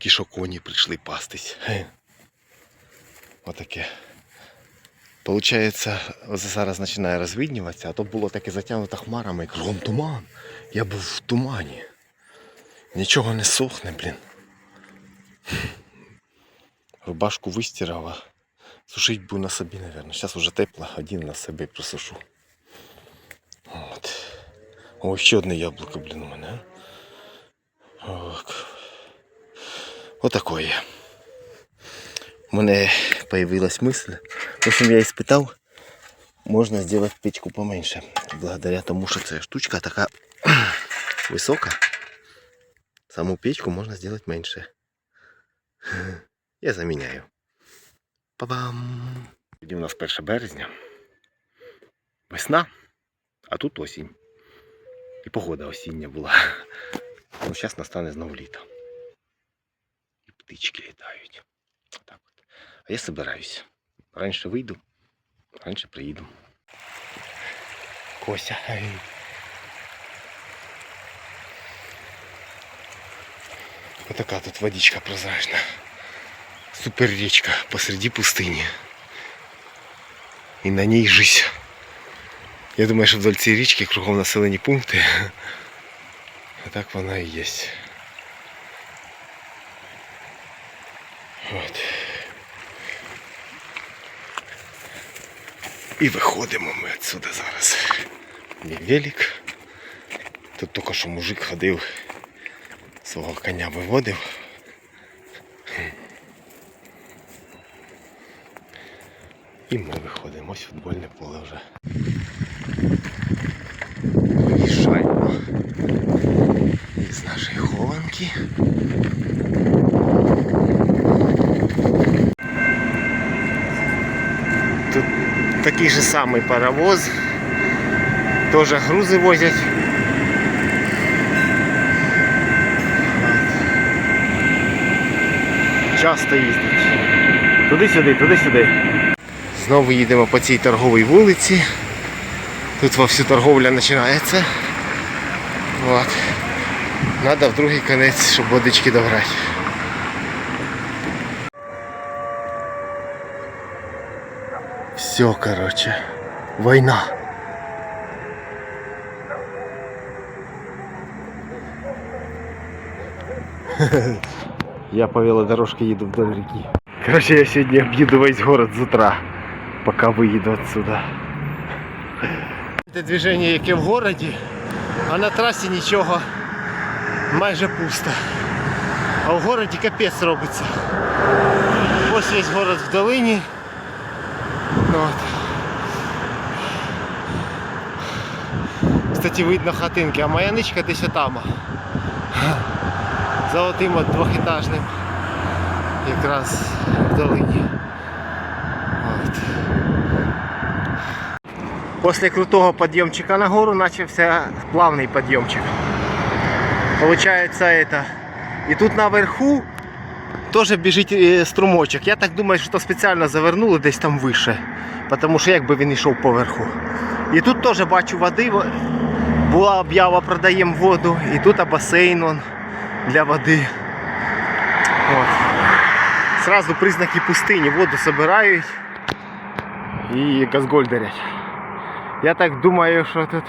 тільки що коні прийшли пастись. Отаке. Получається, зараз починає розвиднюватися, а то було таке затягнуто хмарами. Вон туман. Я був в тумані. Нічого не сохне, блін. Рубашку вистирав, а сушить буду на собі, мабуть. Зараз вже тепло, один на себе просушу. От. О, ще одне яблуко, блін, у мене. Ок. Отакое. У мене появилась мысль. В общем, я испытал, можно сделать печку поменьше. Благодаря тому, що ця штучка така висока. Саму печку можна сделать меньше. Я заміняю. Па-бам! Сьогодні у нас 1 березня. Весна, а тут осінь. І погода осіння була. Ну, зараз настане знову літо. І птички літають. Так от. А я собираюсь. Раніше вийду, раніше приїду. Кося. ей. Отака тут водичка прозрачна. Супер річка посреди пустині. І на ній жизнь. Я думаю, що вдоль цієї річки кругом населені пункти. А так вона і є. От. І виходимо ми відсюди зараз. Мій велик. Тут тільки що мужик ходив, свого коня виводив. І ми виходимо. Ось футбольне поле вже. Виїжджаємо із нашої хованки. Такий же самий паровоз. Теж грузи возять. Часто їздять. Туди-сюди, туди-сюди. Знову їдемо по цій торговій вулиці. Тут вовсю торговля починається. От. Надо в другий кінець, щоб водички добрати. Все, короче. Война. Я по велодорожке еду вдоль реки. Короче, я сегодня объеду весь город с утра, пока выеду отсюда. Це движення, яке в городі, а на трасі нічого майже пусто. А в городі капець робиться. Ось весь город в долині. Ну, От. Кстати, видно хатинки, а моя ничка десь там. За отим от двохетажним. Якраз в долині. От. После крутого подъемчика на гору начался плавный подъемчик. Получается это. И тут наверху тоже бежит э, струмочок. Я так думаю, що спеціально завернули десь там вище. Тому що якби він йшов поверху. І тут теж бачу води. Була об'ява, продаємо воду. І тут басейн для води. От. Сразу признаки пустині. Воду собирають і газгольдерять. Я так думаю, що тут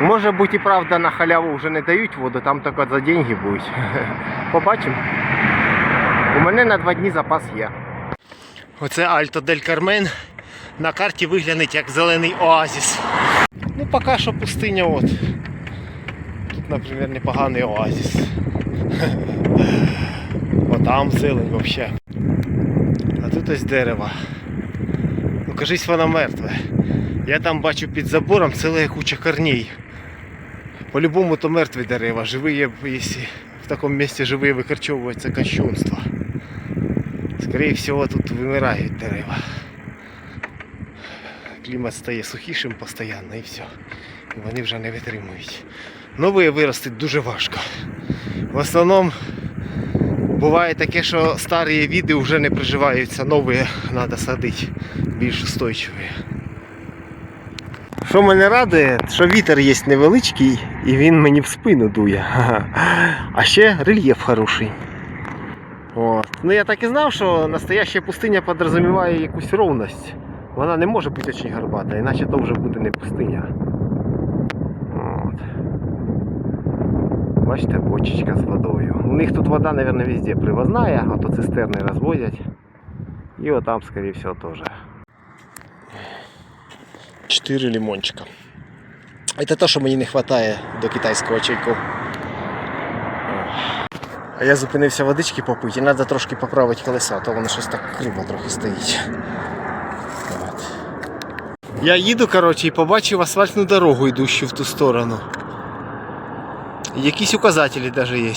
може бути і правда на халяву вже не дають воду, там тільки за деньги будуть. Побачимо. У мене на два дні запас є. Оце Альто Дель Кармен. На карті виглянеть як зелений оазіс. Ну поки що пустиня от. Тут, наприклад, непоганий оазіс. Отам зелень взагалі. А тут ось дерево. Ну кажись воно мертве. Я там бачу під забором ціла куча корней. По-любому то мертві дерева. Живі, якщо в такому місці живі викорчовується кощунство. Скорее всего тут вимирають дерева. Клімат стає сухішим постійно і все. І вони вже не витримують. Нові виростить дуже важко. В основному буває таке, що старі види вже не приживаються, нові треба садити, більш устойчиві. Що мене радує, що вітер є невеличкий і він мені в спину дує. А ще рельєф хороший. От. Ну я так і знав, що настояща пустиня підрозуміває якусь ровність. Вона не може бути дуже горбата, іначе то вже буде не пустиня. От. Бачите, бочечка з водою. У них тут вода, мабуть, везде привозная, а то цистерни розводять. І отам, скорее всего, теж. Чотири лимончика. Це те, що мені не вистачає до китайського чайку. А я зупинився водички попити і треба трошки поправити колеса, а то воно щось так криво трохи стоїть. От. Я їду, коротше, і побачив асфальтну дорогу, йдущу в ту сторону. Якісь указателі навіть є.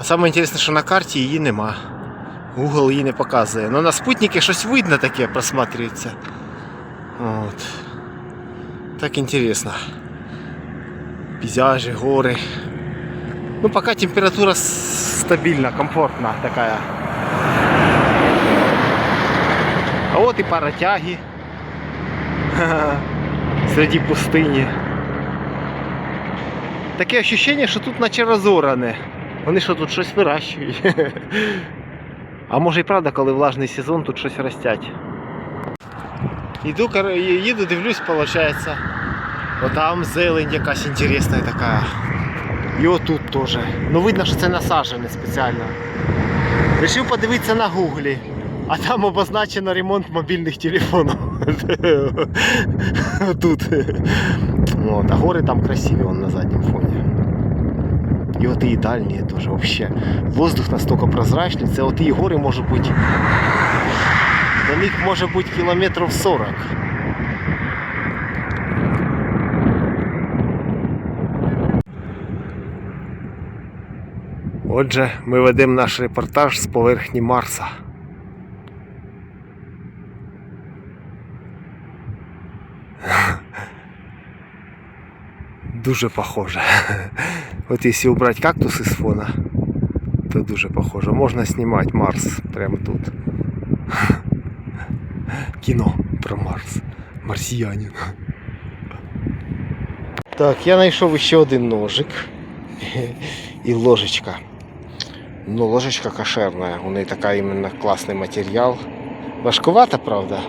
А саме інтересне, що на карті її нема. Google її не показує. Ну на спутнику щось видно таке просматривається. От. Так інтересно. Пейзажи, гори. Ну, пока температура с- стабильна, комфортна такая. А вот и паротяги. Среди пустыни. Таке ощущение, що тут наче розоране. Вони що тут щось вирощують. А може і правда, коли влажний сезон, тут щось ростять. Іду, їду, дивлюсь, виходить. Отам зелень якась інтересна така. І отут теж. Ну видно, що це насаджене спеціально. Рішив подивитися на гуглі. А там обозначено ремонт мобільних телефонів. Тут. От, а гори там красиві на задньому фоні. І от і дальні теж вообще. Воздух настільки прозрачний, це от і гори може бути. До них може бути кілометрів 40. Отже, ми ведемо наш репортаж з поверхні Марса. Дуже похоже. От якщо убрати кактуси з фона, то дуже похоже. Можна знімати Марс прямо тут. Кіно про Марс. Марсіянин. Так, я знайшов ще один ножик і ложечка. Ну, ложечка кошерная. У неї така іменно класний матеріал. Важкувата, правда.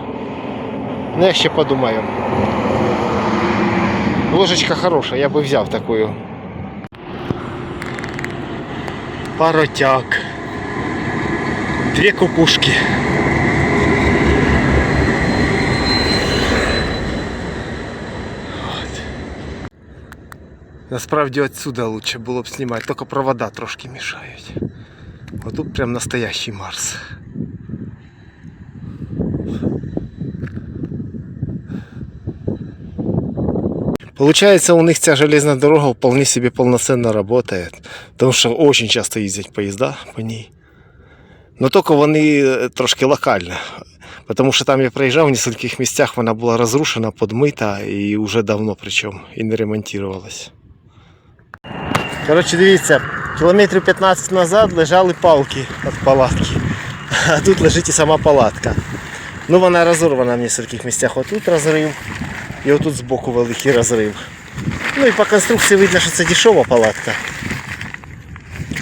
Ну, я ще подумаю. Ложечка хороша, я би взяв такую. Паротяг. Две кукушки. От. Насправді отсюда лучше було б знімати, тільки провода трошки мішають. Отут прям настоящий Марс. Получается, у них ця железная дорога вполне себе полноценно работает. Потому що очень часто їздять поїзда по ній. Но тільки вони е, трошки локально. Потому що там я проїжджав в нескольких місцях, вона була розрушена, подмита і вже давно причому і не ремонтувалась. Коротше, дивіться, кілометрів 15 назад лежали палки від палатки. А тут лежить і сама палатка. Ну вона розорвана в нескольких місцях. Отут розрив. І отут збоку великий розрив. Ну і по конструкції видно, що це дешева палатка.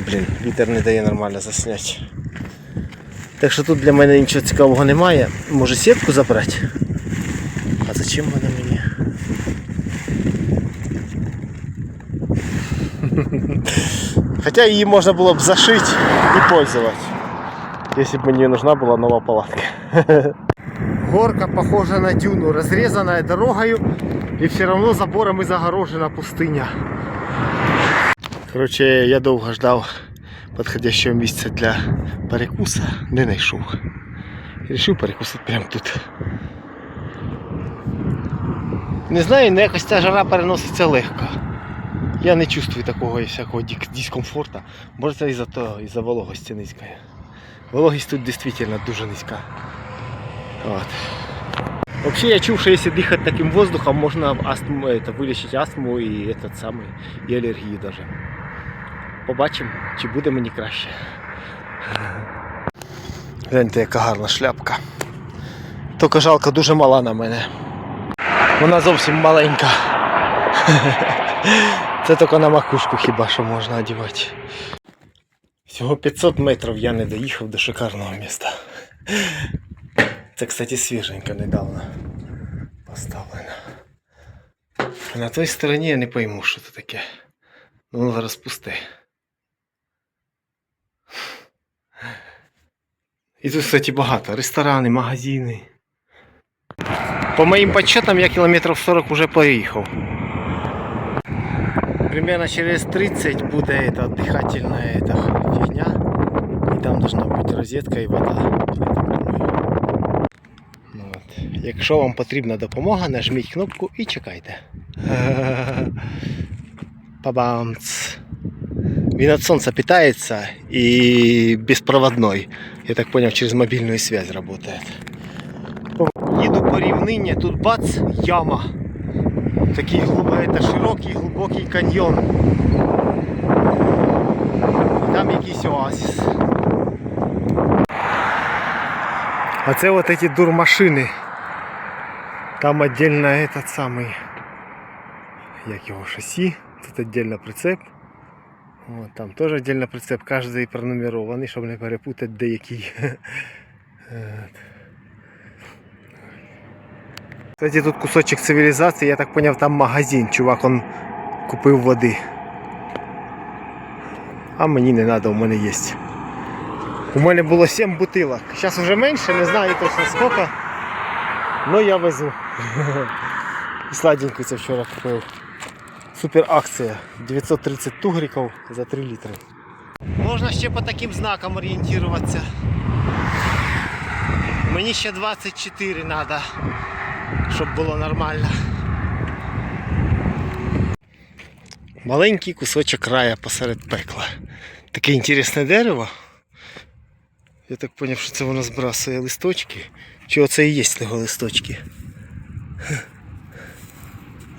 Блін, вітер не дає нормально засняти. Так що тут для мене нічого цікавого немає. Може сітку забрати? А зачем вона мені? Хотя її можна було б зашити і пользовать. Если бы мне нужна была новая палатка. Горка похожа на дюну, разрезанная дорогою и все равно забором и загорожена пустыня. Короче, я довго ждав подходящего місця для перекуса, не знайшов. Рішив перекусити прямо тут. Не знаю, але якось ця жара переноситься легко. Я не чувствую такого всякого дискомфорту. Може це із-за того, із-за вологості низької. Вологість тут дійсно дуже низька. Вот. Вообще я чув, що якщо дихати таким воздухом, можна астму, это, вилічити астму і этот самий, і алергію даже. Побачимо, чи буде мені краще. Гляньте, яка гарна шляпка. Тільки жалко, дуже мала на мене. Вона зовсім маленька. Це тільки на макушку хіба що можна одягати. Всього 500 метрів я не доїхав до шикарного міста. Це, кстати, свіженько недавно поставлено. А на той стороні я не пойму, що це таке. Ну, воно зараз пусте. І тут, кстати, багато. Ресторани, магазини. По моїм подсчетам я кілометрів 40 уже проїхав. Примерно через 30 буде эта дыхательная эта фигня. І там должна бути розетка і вода. Якщо вам потрібна допомога, нажміть кнопку і чекайте. Пабамц. Він від сонця питається і безпроводной. Я так понял, через мобільну связь работает. Їду по рівнині, тут бац, яма. Такий це широкий, глибокий каньйон. Там якийсь оазис. А це вот эти дурмашини. Там отдельно этот самый, як його шасі, тут отдельно прицеп. От, там теж отдельно прицеп, кожен пронумерований, щоб не перепутати де який. Кстати, тут кусочек цивілізації, я так поняв, там магазин. Чувак он купив води. А мені не треба, у мене є. У мене було 7 бутилок. Зараз вже менше, не знаю точно скільки. Но я везу. І сладеньку це вчора купив. Супер акція. 930 тугриків за 3 літри. Можна ще по таким знакам орієнтуватися. Мені ще 24 треба щоб було нормально. Маленький кусочок рая посеред пекла. Таке інтересне дерево. Я так зрозумів, що це воно збрасує листочки. Чи оце і є його листочки?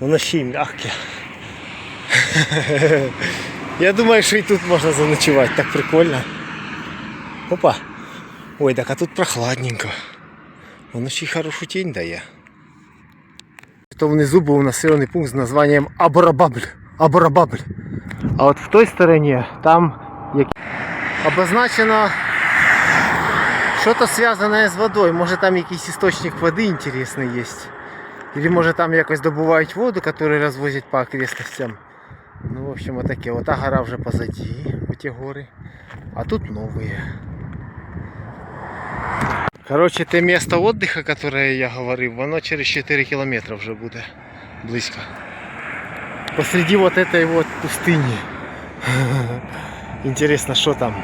Воно ще й м'яке. Я думаю, що і тут можна заночувати, так прикольно. Опа. Ой, так а тут прохладненько. Воно ще й хорошу тінь дає. То внизу був населений пункт з названням Аборабабль. Аборабабль. А от в той стороні там як... обозначено щось зв'язане з водою. Може там якийсь істочник води інтересний є. Или може там якось добувають воду, яку розвозять по окрестностям. Ну, в общем, отаке. Ота гора вже позади, оті гори. А тут новые. Короче, те место отдыха, которое я говорив, воно через 4 километра вже буде близько. Посреди вот этой вот пустыни. Интересно, что там?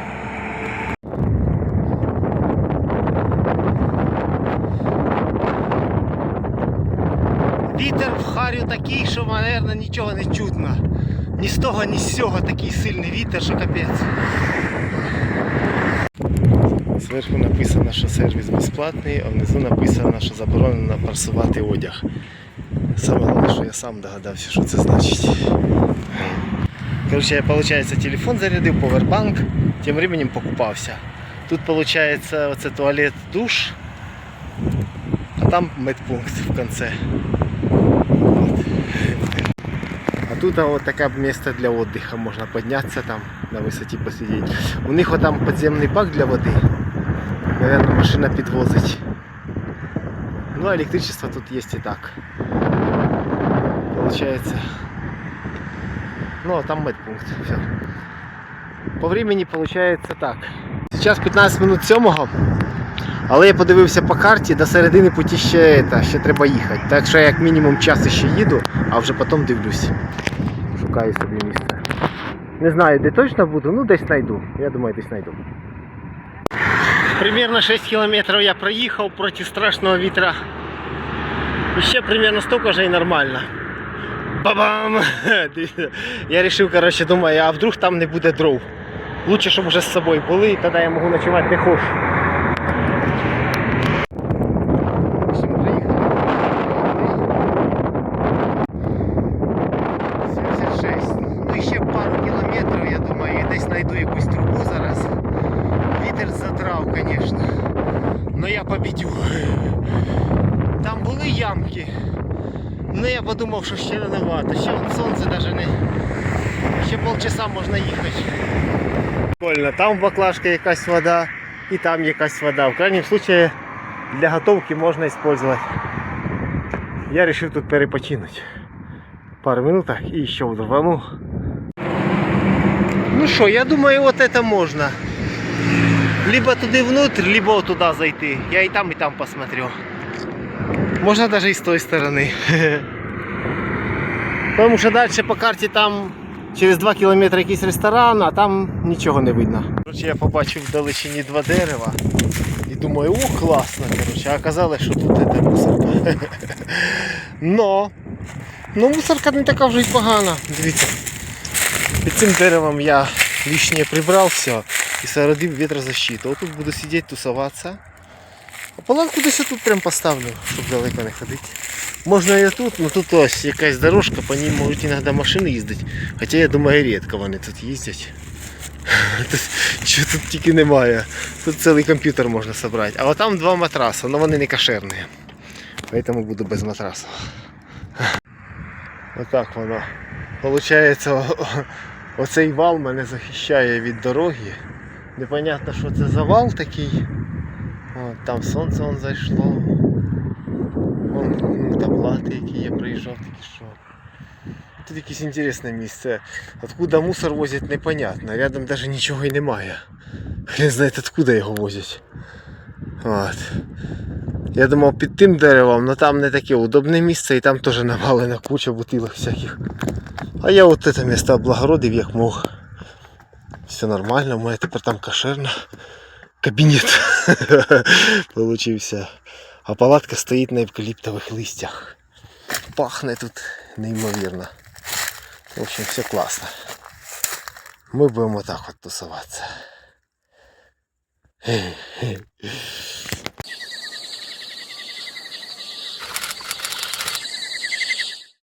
Такий, що, мабуть, нічого не чутно. Ні з того, ні з цього такий сильний вітер, що капець. Зверху написано, що сервіс безплатний, а внизу написано, що заборонено прасувати одяг. Саме головне, що я сам догадався, що це значить. Короче, я, получается, телефон зарядив, повербанк, тим временем покупався. Тут, получается, оце туалет, душ, а там медпункт в конце. Вот. А тут вот такое место для отдыха, можно подняться там на высоте посидеть. У них вот там подземный бак для воды. Наверное, машина підвозить. Ну, а электричество тут есть и так. Получается. Ну, а там медпункт. Все. По времени получается так. Сейчас 15 минут сьомого. Але я подивився по карті, до середини путі ще, та, ще треба їхати. Так що я як мінімум час ще їду, а вже потім дивлюсь. Шукаю собі місце. Не знаю, де точно буду, ну десь знайду. Я думаю, десь знайду. Примерно 6 кілометрів я проїхав проти страшного вітра. І ще примерно столько же і нормально. Бабам! Я вирішив, коротше, думаю, а вдруг там не буде дров. Лучше, щоб вже з собою були, і тоді я можу ночувати де хочу. В общем, приїхали. 76. Ну і ще пару кілометрів, я думаю, і десь знайду якусь трубу зараз. Вітер задрав, звісно. Но я победю. Там були ямки. Ну я подумав, що ще рановато. Ще вон сонце навіть не. Ще полчаса можна їхати. Прикольно, там в баклажка якась вода і там якась вода. В крайнім случае для готовки можна использовать. Я решил тут перепочинуть. Пару минуток и еще рвану. Ну что, я думаю, вот это можно. Либо туди внутрь, либо вот туда зайти. Я и там, и там посмотрю. Можно даже и с той стороны. Тому що далі по карті там через 2 кілометри якийсь ресторан, а там нічого не видно. Короче, я побачив в далечині два дерева і думаю, о, класно. Короче, а оказалось, що тут це мусорка. Но, ну мусорка не така вже й погана. Дивіться. Під цим деревом я лишнє прибрав все і сородив вітрозащиту. Отут буду сидіти, тусуватися. А палатку десь тут прям поставлю, щоб далеко не ходити. Можна і тут, але тут ось якась дорожка, по ній можуть іноді машини їздити. Хоча я думаю, рідко вони тут їздять. Тут, що тут тільки немає. Тут цілий комп'ютер можна зібрати. А там два матраси, але вони не кошерні. Поэтому буду без матраса. Отак воно. Получається, оцей вал мене захищає від дороги. Непонятно, що це за вал такий. От, там сонце он зайшло. Ну, які я приїжджав, такі що. Тут якесь інтересне місце. Откуда мусор возять, непонятно. Рядом навіть нічого і немає. Хрен знає, откуда його возять. От. Я думав під тим деревом, але там не таке удобне місце і там теж навалена куча бутилок всяких. А я от це місце облагородив як мог. Все нормально, у мене тепер там кошерно. Кабінет получився. А палатка стоїть на евкаліптових листях. Пахне тут неймовірно. В общем, все класно. Ми будемо так от тусуватися.